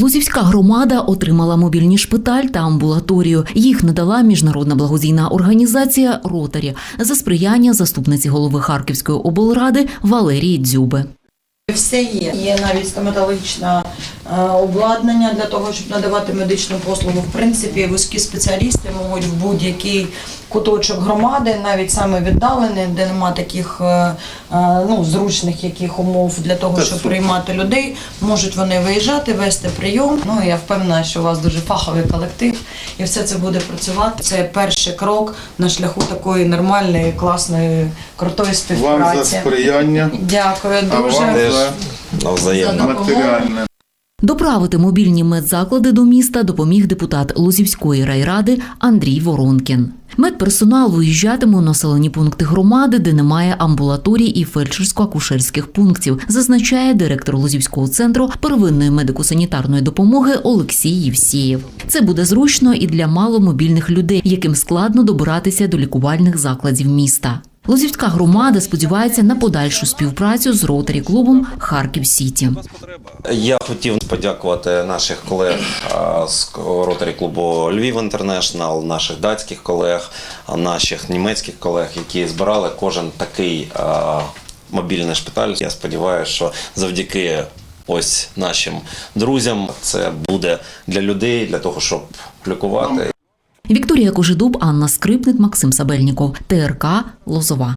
Лузівська громада отримала мобільні шпиталь та амбулаторію. Їх надала міжнародна благодійна організація Ротарі за сприяння заступниці голови Харківської облради Валерії Дзюби. Все є. Є навіть стоматологічне е, обладнання для того, щоб надавати медичну послугу. В принципі, вузькі спеціалісти можуть в будь-який куточок громади, навіть саме віддалений, де нема таких е, е, ну, зручних яких умов для того, щоб приймати людей. Можуть вони виїжджати, вести прийом. Ну я впевнена, що у вас дуже фаховий колектив, і все це буде працювати. Це перший крок на шляху такої нормальної, класної, крутої Вам за співпраці. сприяння, Дякую а дуже. вам за матеріальне. Доправити мобільні медзаклади до міста допоміг депутат Лузівської райради Андрій Воронкін. Медперсонал виїжджатиме у населені пункти громади, де немає амбулаторій і фельдшерсько-акушерських пунктів, зазначає директор Лузівського центру первинної медико-санітарної допомоги Олексій Євсієв. Це буде зручно і для маломобільних людей, яким складно добиратися до лікувальних закладів міста. Лозівська громада сподівається на подальшу співпрацю з ротарі клубом Харків Сіті. Я хотів подякувати наших колег з ротарі клубу Львів Інтернешнл, наших датських колег, наших німецьких колег, які збирали кожен такий мобільний шпиталь. Я сподіваюся, що завдяки ось нашим друзям це буде для людей, для того, щоб лікувати. Вікторія Кожедуб, Анна Скрипник, Максим Сабельніков, ТРК Лозова.